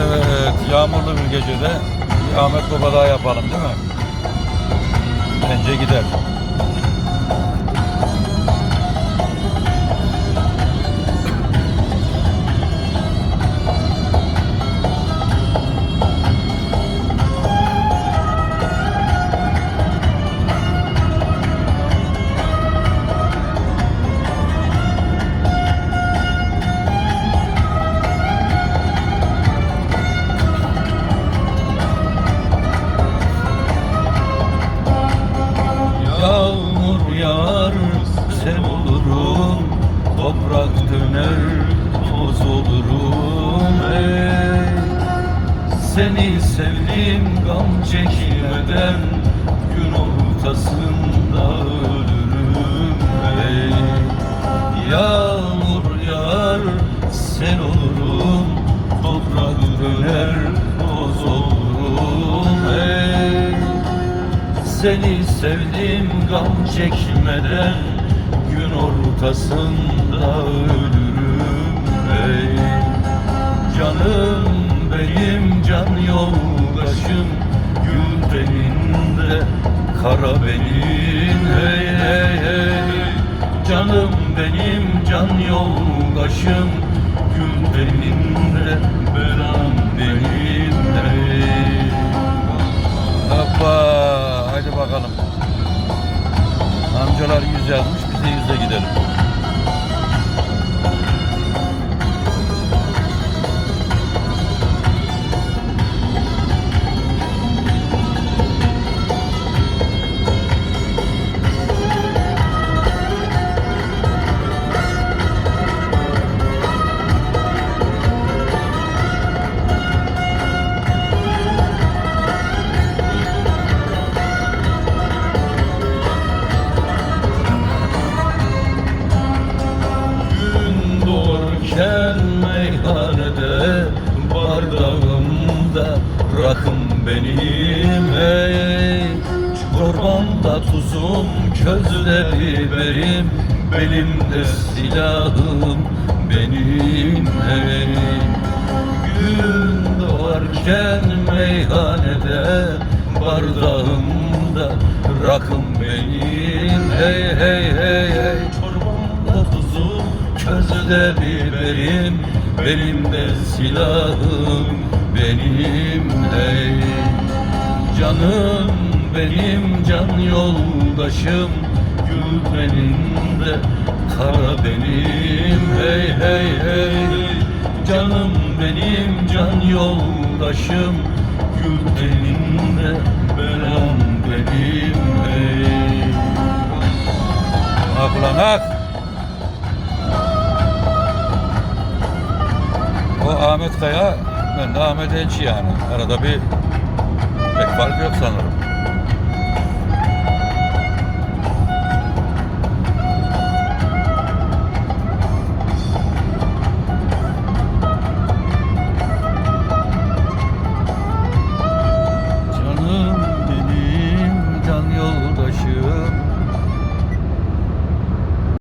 Evet, yağmurlu bir gecede bir Ahmet Baba daha yapalım değil mi? Bence gider. Toprak döner, toz olurum ey Seni sevdim gam çekmeden Gün ortasında ölürüm ey Yağmur yağar, sen olurum Toprak döner, toz olurum ey seni sevdim gam çekmeden Gün ortasında ölürüm ey. Canım benim can yoldaşım Gül teninde kara benim hey hey hey. Canım benim can yoldaşım Gül teninde belam benim hey. Hoppa haydi bakalım. Amcalar yüz yazmış biz de yüzle gidelim. Rakım benim hey Çorbamda tuzum, közde biberim. Belimde silahım benim hey Gün doğarken meyhanede Bardağımda rakım benim Hey hey hey hey. Çorbamda tuzum, közde biberim. Belimde silahım benim Canım benim can yoldaşım. Gül benimde kara benim Hey hey hey. Canım benim can yoldaşım. Gül benimde belam benim hey. Ak ulan ak O Ahmet Kaya ben de Ahmet Elçi yani. Arada bir pek fark yok sanırım